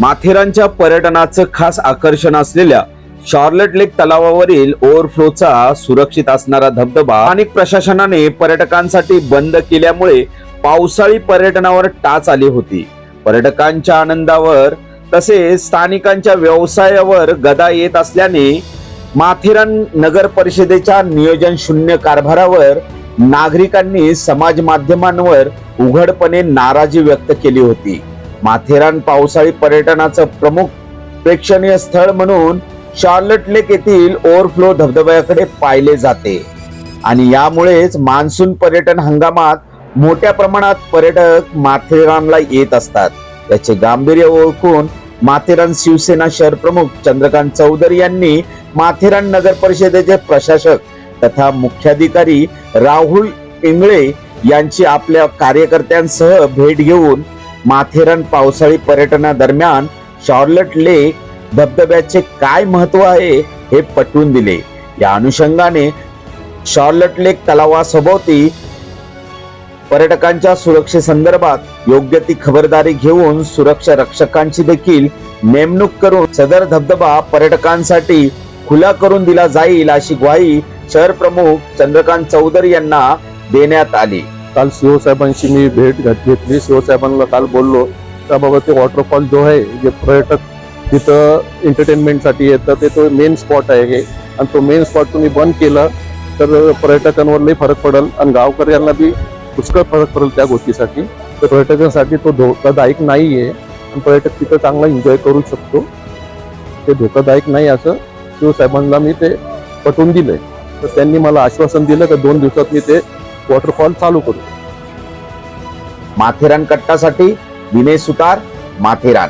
माथेरानच्या पर्यटनाचं खास आकर्षण असलेल्या शॉर्लेट लेक तलावावरील ओव्हरफ्लोचा सुरक्षित असणारा धबधबा स्थानिक प्रशासनाने पर्यटकांसाठी बंद केल्यामुळे पावसाळी पर्यटनावर टाच आली होती. पर्यटकांच्या आनंदावर तसेच स्थानिकांच्या व्यवसायावर गदा येत असल्याने माथेरान नगर परिषदेच्या नियोजन शून्य कारभारावर नागरिकांनी समाज माध्यमांवर उघडपणे नाराजी व्यक्त केली होती. माथेरान पावसाळी पर्यटनाचं प्रमुख प्रेक्षणीय स्थळ म्हणून शार्लट लेक येथील ओव्हरफ्लो धबधब्याकडे पाहिले जाते. आणि यामुळेच मान्सून पर्यटन हंगामात मोठ्या प्रमाणात पर्यटक माथेरानला येत असतात. याचे गांभीर्य ओळखून माथेरान शिवसेना शहर प्रमुख चंद्रकांत चौधरी यांनी माथेरान नगर परिषदेचे प्रशासक तथा मुख्याधिकारी राहुल इंगळे यांची आपल्या कार्यकर्त्यांसह भेट घेऊन माथेरान पावसाळी पर्यटनादरम्यान शॉर्लट लेक धबधब्याचे काय महत्त्व आहे हे पटवून दिले. या अनुषंगाने शॉर्लट लेक तलावासभोवती पर्यटकांच्या सुरक्षेसंदर्भात योग्य ती खबरदारी घेऊन सुरक्षा रक्षकांची देखील नेमणूक करून सदर धबधबा पर्यटकांसाठी खुला करून दिला जाईल अशी ग्वाही शहर प्रमुख चंद्रकांत चौधरी यांना देण्यात आली. काल सीओ मी भेट घेतली. सीओ साहेबांना काल बोललो त्याबाबत ते वॉटरफॉल जो आहे जे पर्यटक तिथं एंटरटेनमेंटसाठी येतं ते तो मेन स्पॉट आहे हे. आणि तो मेन स्पॉट तुम्ही बंद केला तर पर्यटकांवर लई फरक पडेल आणि गावकऱ्यांना बी पुष्कळ फरक पडेल त्या गोष्टीसाठी. तर पर्यटकांसाठी तो धोकादायक नाही आहे आणि पर्यटक तिथं चांगला एन्जॉय करू शकतो. ते धोकादायक नाही असं शिवसाहेबांना साहेबांना मी ते पटवून दिलंय. तर त्यांनी मला आश्वासन दिलं की दोन दिवसात मी ते वॉटरफॉल चालू करू. माथेरान कट्टासाठी विनय सुतार माथेरान.